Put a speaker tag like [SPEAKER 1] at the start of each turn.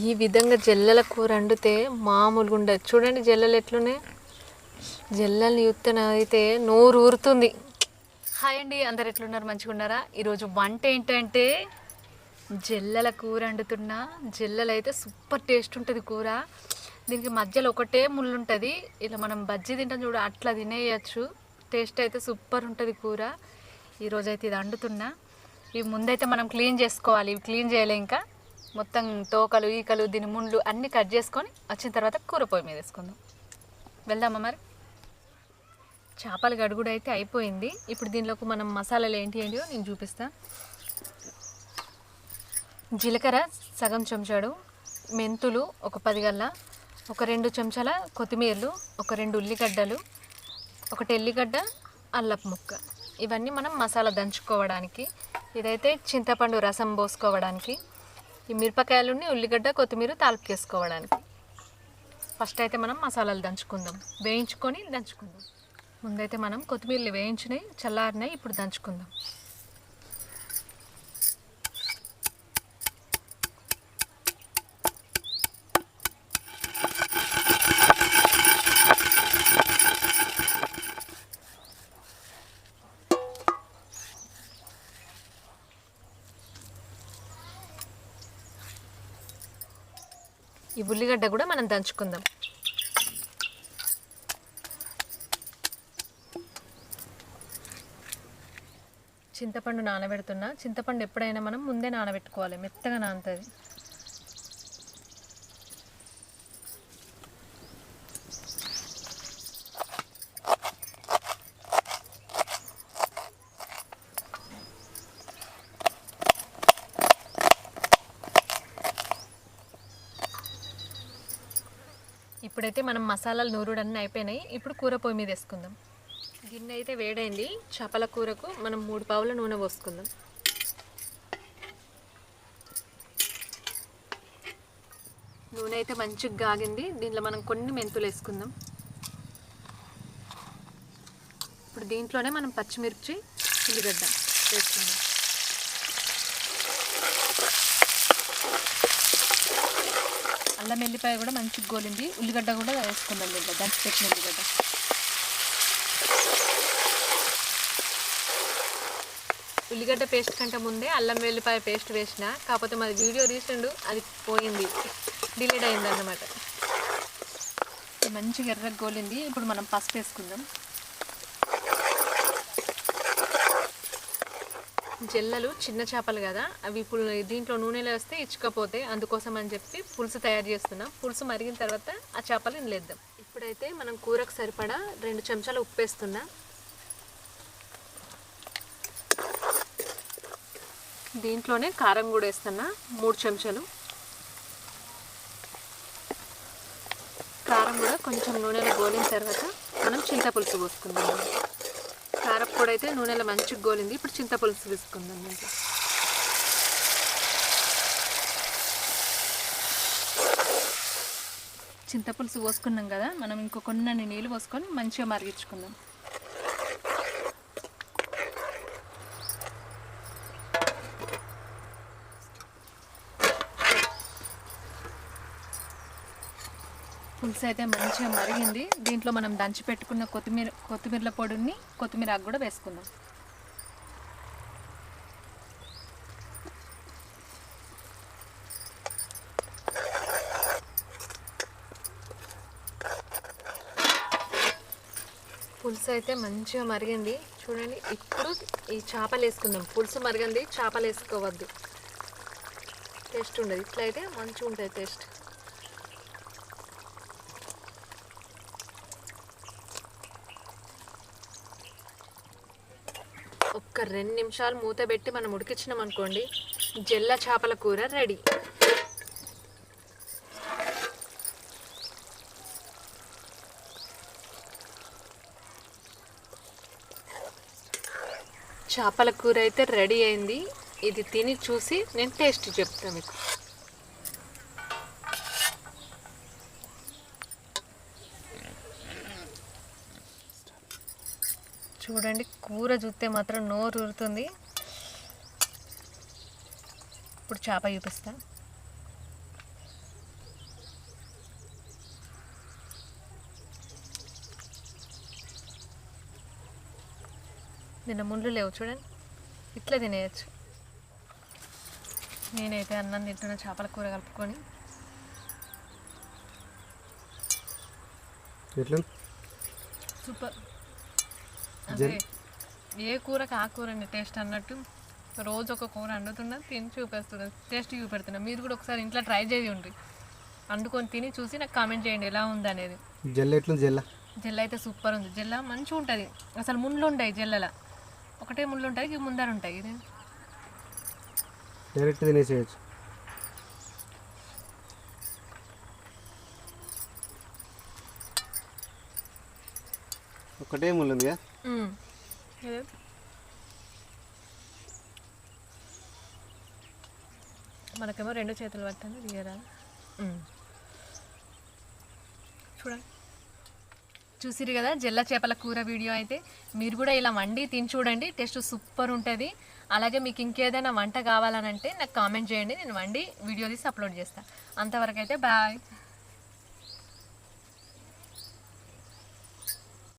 [SPEAKER 1] ఈ విధంగా జల్లల కూర వండితే మామూలుగా ఉండదు. చూడండి జల్లలు ఎట్లున్నాయి. జల్లల్ని చూస్తే అయితే నోరు ఊరుతుంది. హాయ్ అండి అందరు ఎట్లున్నారు? మంచిగా ఉన్నారా? ఈరోజు వంట ఏంటంటే జల్లల కూర వండుతున్నా జల్లలు అయితే సూపర్ టేస్ట్ ఉంటుంది కూర. దీనికి మధ్యలో ఒకటే ముళ్ళు ఉంటుంది. ఇలా మనం బజ్జీ తింటాం చూడ అట్లా తినేయచ్చు. టేస్ట్ అయితే సూపర్ ఉంటుంది కూర. ఈరోజైతే ఇది వండుతున్నా ఇవి ముందైతే మనం క్లీన్ చేసుకోవాలి. ఇవి క్లీన్ చేయలే ఇంకా. మొత్తం తోకలు ఈకలు దీని ముండ్లు అన్నీ కట్ చేసుకొని వచ్చిన తర్వాత కూర పొయ్యి మీద వేసుకుందాం. వెళ్దామా మరి? చేపల గడుగుడు అయితే అయిపోయింది. ఇప్పుడు దీనిలోకి మనం మసాలాలు ఏంటి ఏంటియో నేను చూపిస్తా. జీలకర్ర సగం చెంచాడు మెంతులు ఒక పది గల్ల ఒక రెండు చెంచాల కొత్తిమీరలు ఒక రెండు ఉల్లిగడ్డలు ఒకటి ఎల్లిగడ్డ అల్లపు ముక్క. ఇవన్నీ మనం మసాలా దంచుకోవడానికి ఇదైతే చింతపండు రసం పోసుకోవడానికి ఈ మిరపకాయలుని ఉల్లిగడ్డ కొత్తిమీర తాలిపు చేసుకోవడానికి. ఫస్ట్ అయితే మనం మసాలాలు దంచుకుందాం. వేయించుకొని దంచుకుందాం. ముందైతే మనం కొత్తిమీరలు వేయించినాయి చల్లారినాయి ఇప్పుడు దంచుకుందాం. ఈ ఉల్లిగడ్డ కూడా మనం దంచుకుందాం. చింతపండు నానబెడుతున్నా. చింతపండు ఎప్పుడైనా మనం ముందే నానబెట్టుకోవాలి. మెత్తగా నానుతుంది. ఇప్పుడైతే మనం మసాలాలు నూరుడన్నీ అయిపోయినాయి. ఇప్పుడు కూర పొయ్యి మీద వేసుకుందాం. గిన్నె అయితే వేడైంది. చేపల కూరకు మనం మూడు పావుల నూనె పోసుకుందాం. నూనె అయితే మంచిగా గాగింది. దీంట్లో మనం కొన్ని మెంతులు వేసుకుందాం. ఇప్పుడు దీంట్లోనే మనం పచ్చిమిర్చి ఉల్లిగడ్డ వేసుకుందాం. అల్లం వెల్లిపాయ కూడా మంచిగా గోలింది. ఉల్లిగడ్డ కూడా వేసుకుందాం దీంట్లో దంచి పెట్టిన ఉల్లిగడ్డ. ఉల్లిగడ్డ పేస్ట్ కంటే ముందే అల్లం వెల్లిపాయ పేస్ట్ వేసిన. కాకపోతే మాది వీడియో రీసెంట్ అది పోయింది. డిలీట్ అయింది అన్నమాట మంచిగా ఎర్రగా గోలింది. ఇప్పుడు మనం పసుపు వేసుకుందాం. జల్లలు చిన్న చేపలు కదా. అవి ఇప్పుడు దీంట్లో నూనెలో వేస్తే ఇచ్చుకపోతే అందుకోసం అని చెప్పి పులుసు తయారు చేస్తున్నాం. పులుసు మరిగిన తర్వాత ఆ చేపలు ఇంలేద్దాం ఇప్పుడైతే మనం కూరకు సరిపడా రెండు చెంచాలు ఉప్పు వేస్తున్నా. దీంట్లోనే కారం కూడా వేస్తున్నా. మూడు చెంచాలు. కారం కూడా కొంచెం నూనెలో గోలిన తర్వాత మనం చింతపులుసు పోసుకుందాం. కారప్పొడి అయితే నూనెలో మంచిగా గోలింది. ఇప్పుడు చింతపులుసు వేసుకుందాం దీంట్లో చింతపులుసు పోసుకున్నాం కదా మనం ఇంకొక కొన్ని నీళ్ళు పోసుకొని మంచిగా మరిగించుకుందాం. పులుసు అయితే మంచిగా మరిగింది. దీంట్లో మనం దంచి పెట్టుకున్న కొత్తిమీర కొత్తిమీరల పొడిని కొత్తిమీర ఆకు కూడా వేసుకుందాం. పులుసు అయితే మంచిగా మరిగింది. చూడండి ఇప్పుడు ఈ చేపలు వేసుకుందాం. పులుసు మరిగింది చేపలు వేసుకోవద్దు. టేస్ట్ ఉండదు. ఇట్లయితే మంచిగా ఉంటుంది టేస్ట్. ఒక్క రెండు నిమిషాలు మూత పెట్టి మనం ఉడికించినాం అనుకోండి జెల్ల చేపల కూర రెడీ. చేపల కూర అయితే రెడీ అయింది. ఇది తిని చూసి నేను టేస్ట్ చెప్తాను మీకు. చూడండి కూర చూస్తే మాత్రం నోరు ఊరుతుంది. ఇప్పుడు చేప చూపిస్తా. నిన్న ముళ్ళు లేవు చూడండి ఇట్లా తినేయచ్చు. నేనైతే అన్నం తింటున్న చేపల కూర కలుపుకొని. సూపర్. ఏ కూరకు ఆ కూరని టేస్ట్ అన్నట్టు రోజు ఒక కూర వండుతున్నా తిని చూపిస్తున్నా టేస్ట్ చూపెడుతున్నా. మీరు కూడా ఒకసారి ఇంట్లో ట్రై చేయండి వండుకొని తిని చూసి నాకు కామెంట్ చేయండి ఎలా ఉంది అనేది
[SPEAKER 2] జల్ల ఎట్లా జల్ల?
[SPEAKER 1] జెల్ల అయితే సూపర్ ఉంది. జెల్ల మంచిగా ఉంటుంది. అసలు ముళ్ళు ఉంటాయి జెల్లల. ఒకటే ముళ్ళు ఉంటాయి ఇవి ముందర ఉంటాయి. ఇది
[SPEAKER 2] డైరెక్ట్ తినేసేయచ్చు. ఒకటే ముళ్ళు ఉందిగా.
[SPEAKER 1] మనకేమో రెండు చేతులు పట్టండి తీయరా. చూడండి చూసిరు కదా జల్ల చేపల కూర వీడియో అయితే. మీరు కూడా ఇలా వండి తిని చూడండి టేస్ట్ సూపర్ ఉంటుంది. అలాగే మీకు ఇంకేదైనా వంట కావాలనంటే నాకు కామెంట్ చేయండి నేను వండి వీడియో తీసి అప్లోడ్ చేస్తాను అంతవరకు అయితే బాయ్.